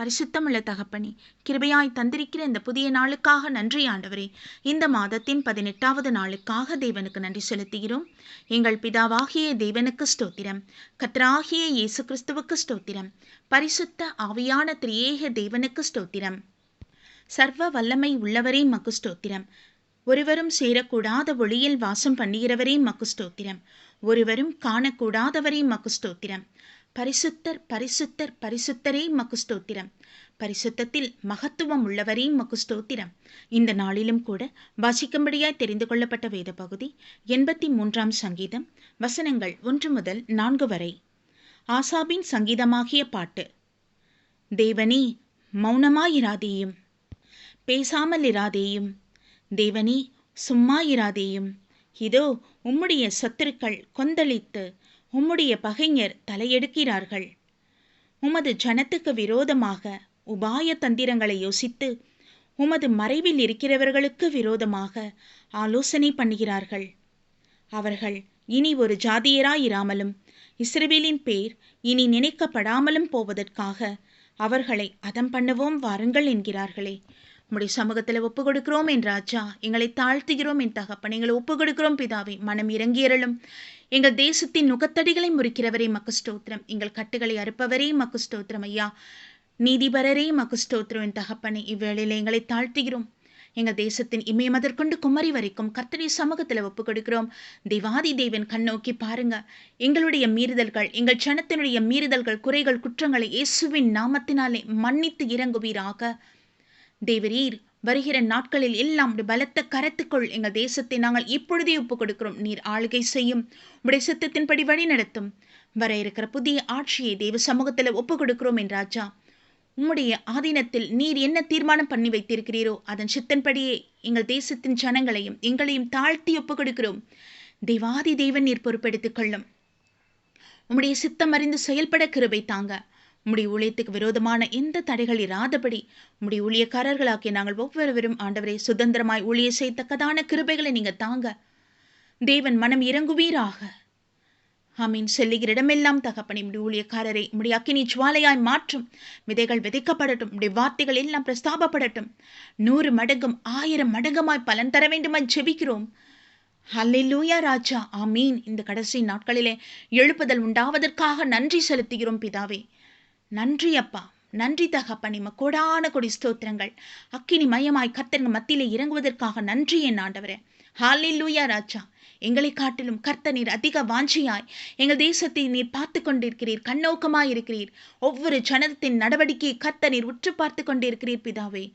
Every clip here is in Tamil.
பரிசுத்தமுள்ள தகப்பனே கிருபையாய் தந்திருக்கிற இந்த புதிய நாளுக்காக நன்றி ஆண்டவரே. இந்த மாதத்தின் பதினெட்டாவது நாளுக்காக தேவனுக்கு நன்றி செலுத்துகிறோம். எங்கள் பிதாவாகிய தேவனுக்கு ஸ்தோத்திரம். கத்ராகிய இயேசு கிறிஸ்துவுக்கு ஸ்தோத்திரம். பரிசுத்த ஆவியான திரியேக தேவனுக்கு ஸ்தோத்திரம். சர்வ வல்லமை உள்ளவரே மக்கு ஸ்தோத்திரம். ஒருவரும் சேரக்கூடாத ஒளியில் வாசம் பண்ணுகிறவரே மக்கு ஸ்தோத்திரம். ஒருவரும் காணக்கூடாதவரே மக்கு ஸ்தோத்திரம். பரிசுத்தர் பரிசுத்தர் பரிசுத்தரே மக்கு ஸ்தோத்திரம். பரிசுத்தத்தில் மகத்துவம் உள்ளவரே மக்கு ஸ்தோத்திரம். இந்த நாளிலும் கூட வாசிக்கும்படியாய் தெரிந்து கொள்ளப்பட்ட வேத பகுதி எண்பத்தி மூன்றாம் சங்கீதம் வசனங்கள் ஒன்று முதல் நான்கு வரை. ஆசாபின் சங்கீதமாகிய பாட்டு தேவனே மௌனமாயிராதேயும் பேசாமல் இராதேயும் தேவனே சும்மாயிராதேயும் இதோ உம்முடைய சத்துருக்கள் கொந்தளித்து உம்முடைய பகைஞர் தலையெடுக்கிறார்கள். உமது ஜனத்துக்கு விரோதமாக உபாய தந்திரங்களை யோசித்து உமது மறைவில் இருக்கிறவர்களுக்கு விரோதமாக ஆலோசனை பண்ணுகிறார்கள். அவர்கள் இனி ஒரு ஜாதியராயிராமலும் இஸ்ரேலின் பேர் இனி நினைக்கப்படாமலும் போவதற்காக அவர்களை அதம் பண்ணவும் வாருங்கள் என்கிறார்களே. உம்முடைய சமூகத்தில் ஒப்பு கொடுக்கிறோம் என் ராஜா. எங்களை தாழ்த்துகிறோம் என் தகப்பன். எங்களை ஒப்பு கொடுக்கிறோம் பிதாவை. மனம் இறங்கியறலும் எங்கள் தேசத்தின் நுகத்தடிகளை முறிக்கிறவரே மக்குஸ்தோத்திரம். எங்கள் கட்டுகளை அறுப்பவரே மக்குஸ்தோத்திரம் ஐயா. நீதிபரரே மக்குஸ்தோத்திரம் என் தகப்பனை. இவ்வேளையில் எங்களை தாழ்த்துகிறோம். எங்கள் தேசத்தின் இமயமதற்கொண்டு குமரி வரைக்கும் கர்த்தரி சமூகத்தில் ஒப்புக் கொடுக்கிறோம். தேவாதி தேவன் கண்ணோக்கி பாருங்க. எங்களுடைய மீறுதல்கள் எங்கள் ஜனத்தினுடைய மீறுதல்கள் குறைகள் குற்றங்களை இயேசுவின் நாமத்தினாலே மன்னித்து இறங்குவீராக. தேவரீர் வருகிற நாட்களில் எல்லாம் பலத்த கரத்துக்குள் எங்கள் தேசத்தை நாங்கள் இப்பொழுதே ஒப்புக் கொடுக்கிறோம் நீர் ஆளுகை செய்யும். உடைய சித்தத்தின்படி வழி நடத்தும். வர இருக்கிற புதிய ஆட்சியை தெய்வ சமூகத்தில் ஒப்புக் கொடுக்கிறோம் என் ராஜா. உம்முடைய ஆதீனத்தில் நீர் என்ன தீர்மானம் பண்ணி வைத்திருக்கிறீரோ அதன் சித்தன்படியே எங்கள் தேசத்தின் ஜனங்களையும் எங்களையும் தாழ்த்தி ஒப்புக் கொடுக்கிறோம் தெய்வாதி தெய்வன் நீர் பொறுப்பெடுத்துக் கொள்ளும். உம்முடைய சித்தம் அறிந்து செயல்பட கிருபை தாங்க. உம்முடைய ஊழியத்துக்கு விரோதமான எந்த தடைகள் இராதபடி உம்முடைய ஊழியக்காரர்களாக்கிய நாங்கள் ஒவ்வொருவரும் ஆண்டவரை சுதந்திரமாய் ஊழிய செய்யத்தக்கதான கிருபைகளை நீங்கள் தாங்க. தேவன் மனம் இறங்குவீராக. ஆமீன். செல்லுகிற இடமெல்லாம் தகப்பனை முடி ஊழியக்காரரை முடி அக்கினி ஜுவாலையாய் மாற்றும். விதைகள் விதைக்கப்படட்டும் முடி வார்த்தைகள் எல்லாம் பிரஸ்தாபப்படட்டும். நூறு மடங்கும் ஆயிரம் மடங்குமாய் பலன் தர வேண்டுமாய் ஜெபிக்கிறோம். அல்லூயா ராஜா. ஆமீன். இந்த கடைசி நாட்களிலே எழுப்புதல் உண்டாவதற்காக நன்றி செலுத்துகிறோம் பிதாவே. நன்றி அப்பா நன்றி தகப்பனி கோடான கொடி ஸ்தோத்திரங்கள். அக்கினி மயமாய் கத்தங்க மத்தியிலே இறங்குவதற்காக நன்றி என் ஆண்டவரே. ஹாலில் லூயா ராஜா. எங்களை காட்டிலும் கர்த்த நீர் அதிக வாஞ்சியாய். எங்கள் தேசத்தை நீர் பார்த்து கொண்டிருக்கிறீர் கண்ணோக்கமாய் இருக்கிறீர். ஒவ்வொரு ஜனத்தின் நடவடிக்கையை கர்த்த நீர் உற்று பார்த்து கொண்டிருக்கிறீர் பிதாவே.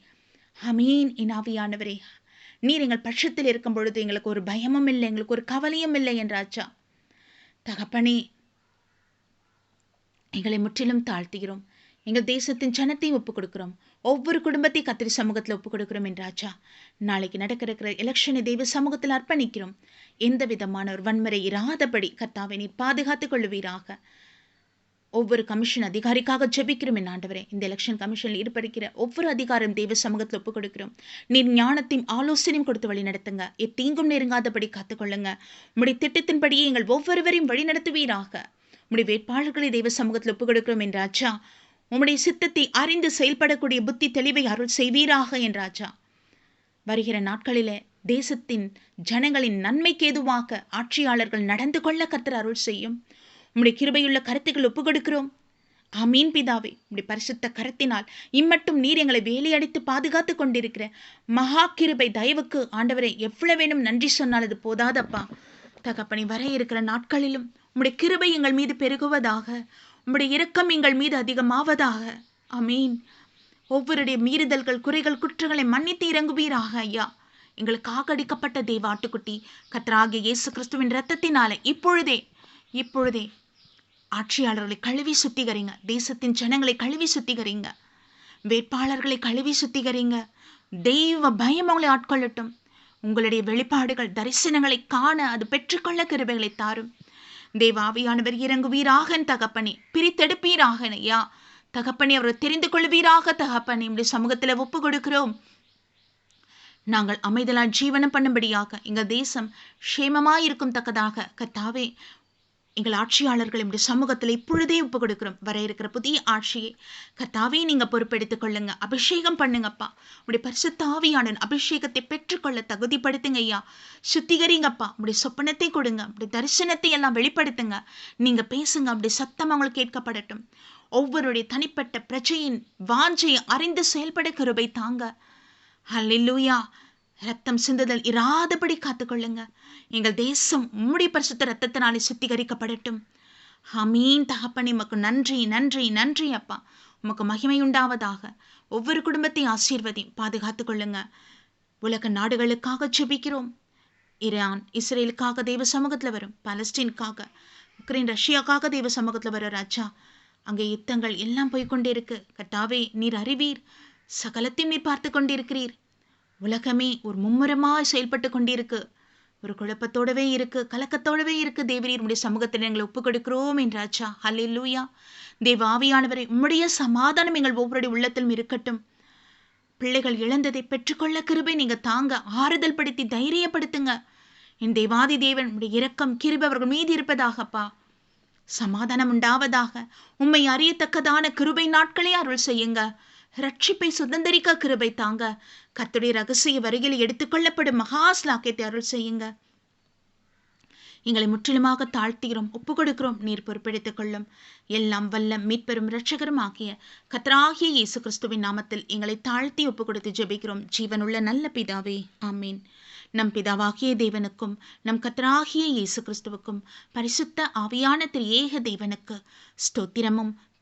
அமீன் இனாவியானவரே நீர் எங்கள் பட்சத்தில் இருக்கும் பொழுது எங்களுக்கு ஒரு பயமும் இல்லை எங்களுக்கு ஒரு கவலையும் இல்லை என்றாச்சா தகப்பனே எங்களை முற்றிலும் தாழ்த்துகிறோம். எங்கள் தேசத்தின் ஜனத்தை ஒப்புக் கொடுக்குறோம் ஒவ்வொரு குடும்பத்தை கத்திரி சமூகத்தில் ஒப்புக் கொடுக்கிறோம் என்றாச்சா நாளைக்கு நடக்க இருக்கிற எலெக்ஷனை தெய்வ சமூகத்தில் அர்ப்பணிக்கிறோம். எந்த விதமான ஒரு வன்முறை இராதபடி கர்த்தாவை நீர் பாதுகாத்துக் கொள்ளுவீராக. ஒவ்வொரு கமிஷன் அதிகாரிக்காக ஜெபிக்கிறோம் என் ஆண்டவரே. இந்த எலெக்ஷன் கமிஷனில் ஈடுபடுகிற ஒவ்வொரு அதிகாரம் தெய்வ சமூகத்தில் ஒப்புக் கொடுக்கிறோம் நீர் ஞானத்தையும் ஆலோசனையும் கொடுத்து வழி நடத்துங்க. எத்தீங்கும் நெருங்காதபடி காத்துக்கொள்ளுங்க. உங்களுடைய திட்டத்தின்படியே எங்கள் ஒவ்வொருவரையும் வழி நடத்துவீராக. உம்முடைய வேட்பாளர்களை தெய்வ சமூகத்தில் ஒப்புக் கொடுக்கிறோம் என்றாச்சா உம்முடைய சித்தத்தை அறிந்து செயல்படக்கூடிய புத்தி தெளிவை அருள் செய்வீராக என்றாச்சா வருகிற நாட்களிலே தேசத்தின் ஜனங்களின் நன்மைக்கு ஏதுவாக ஆட்சியாளர்கள் நடந்து கொள்ள கர்த்தர் அருள் செய்யும். உம்முடைய கிருபையுள்ள கருத்துக்கள் ஒப்புக் கொடுக்கிறோம் ஆமீன் பிதாவே. உம்முடைய பரிசுத்த கரத்தினால் இம்மட்டும் நீர் எங்களை வேலையடித்து பாதுகாத்து கொண்டிருக்கிற மகா கிருபை தயவுக்கு ஆண்டவரை எவ்வளவு வேணும் நன்றி சொன்னால் அது போதாதப்பா. தகப்பனி வர இருக்கிற நாட்களிலும் உம்முடைய கிருபை எங்கள் மீது பெருகுவதாக உம்முடைய இரக்கம் எங்கள் மீது அதிகமாவதாக. அமீன் ஒவ்வொருடைய மீறுதல்கள் குறைகள் குற்றங்களை மன்னித்து இறங்குவீராக ஐயா. எங்களுக்கு ஆக்கடிக்கப்பட்ட தேவ ஆட்டுக்குட்டி கத்ராகிய இயேசு கிறிஸ்துவின் இரத்தத்தினாலே இப்பொழுதே இப்பொழுதே ஆட்சியாளர்களை கழுவி சுத்திகரிங்க தேசத்தின் ஜனங்களை கழுவி சுத்திகரிங்க வேட்பாளர்களை கழுவி சுத்திகரிங்க தெய்வ பயம் அவங்களை ஆட்கொள்ளட்டும். உங்களுடைய வெளிப்பாடுகள் தரிசனங்களை காண அது பெற்றுக்கொள்ள கிருபைகளை தாரும். தேவாவியானவர் இறங்குவீராக தகப்பனே. பிரித்தெடுப்பீராக ஐயா தகப்பனே அவரை தெரிந்து கொள்வீராக தகப்பனே. இப்படி சமூகத்தில் ஒப்பு கொடுக்கிறோம் நாங்கள் அமைதலால் ஜீவனம் பண்ணும்படியாக எங்கள் தேசம் க்ஷேமமாயிருக்கும் தக்கதாக கத்தாவே எங்கள் ஆட்சியாளர்கள் நம்முடைய சமூகத்தில் இப்பொழுதே ஒப்பு கொடுக்குறோம் வர இருக்கிற புதிய ஆட்சியை கத்தாவே நீங்கள் பொறுப்பெடுத்துக் கொள்ளுங்க. அபிஷேகம் பண்ணுங்கப்பா. உடைய பரிசுத்தாவியானன் அபிஷேகத்தை பெற்றுக்கொள்ள தகுதிப்படுத்துங்க ஐயா. சுத்திகரிங்கப்பா. உடைய சொப்பனத்தை கொடுங்க. உடைய தரிசனத்தை எல்லாம் வெளிப்படுத்துங்க. நீங்கள் பேசுங்க. அப்படி சத்தம் அவங்களுக்கு கேட்கப்படட்டும். ஒவ்வொருடைய தனிப்பட்ட பிரஜையின் வாஞ்சையை அறிந்து செயல்பட கிருபை தாங்க. ஹல்லேலூயா ரத்தம் சிந்துதல் இராதபடி காத்துக்கொள்ளுங்க. எங்கள் தேசம் உம்முடைய பரிசுத்த ரத்தத்தினாலே சுத்திகரிக்கப்படட்டும். ஹமீன் தகப்பன் உமக்கு நன்றி நன்றி நன்றி அப்பா. உமக்கு மகிமை உண்டாவதாக. ஒவ்வொரு குடும்பத்தையும் ஆசீர்வதி பாதுகாத்துக் கொள்ளுங்க உலக நாடுகளுக்காக ஜெபிக்கிறோம். இரான் இஸ்ரேலுக்காக தெய்வ சமூகத்தில் வரும். பலஸ்டீனுக்காக உக்ரைன் ரஷ்யாக்காக தெய்வ சமூகத்தில் வரும் ராஜா. அங்கே யுத்தங்கள் எல்லாம் போய்கொண்டே இருக்கு கட்டாவே நீர் அறிவீர். சகலத்தையும் நீர் பார்த்து கொண்டிருக்கிறீர் உலகமே ஒரு மும்முரமாக செயல்பட்டு கொண்டிருக்கு. ஒரு குழப்பத்தோடவே இருக்கு கலக்கத்தோடவே இருக்கு தேவரீர். உடைய சமூகத்தில் எங்களை ஒப்புக் கொடுக்கிறோம் என்றாச்சா ஹல்லேலூயா தேவ ஆவியானவரை உம்முடைய சமாதானம் எங்கள் ஒவ்வொருடைய உள்ளத்திலும் இருக்கட்டும். பிள்ளைகள் இழந்ததை பெற்றுக்கொள்ள கிருபை நீங்க தாங்க ஆறுதல் படுத்தி தைரியப்படுத்துங்க. என் தேவாதி தேவன் உடைய இரக்கம் கிருபை அவர்கள் மீது இருப்பதாகப்பா. சமாதானம் உண்டாவதாக உம்மை அறியத்தக்கதான கிருபை நாட்களே அருள் செய்யுங்க. ரட்சிப்பை சுதந்திரிக்க கிருபை தாங்க. கர்த்தருடைய ரகசிய வருகையில் எடுத்துக்கொள்ளப்படும் மகா ஸ்லாக்கியத்தை அருள் செய்யுங்க. எங்களை முற்றிலுமாக தாழ்த்துகிறோம் ஒப்பு கொடுக்கிறோம் நீர் பொறுப்பெடுத்துக் கொள்ளும். எல்லாம் வல்ல மீட்பெரும் இரட்சகரும் ஆகிய கத்ராகிய இயேசு கிறிஸ்துவின் நாமத்தில் எங்களை தாழ்த்தி ஒப்பு கொடுத்து ஜெபிக்கிறோம். ஜீவனுள்ள நல்ல பிதாவே ஆமீன். நம் பிதாவாகிய தேவனுக்கும் நம் கத்ராகிய இயேசு கிறிஸ்துவுக்கும் பரிசுத்த ஆவியான திரு ஏக தேவனுக்கு ஸ்தோத்திரமும்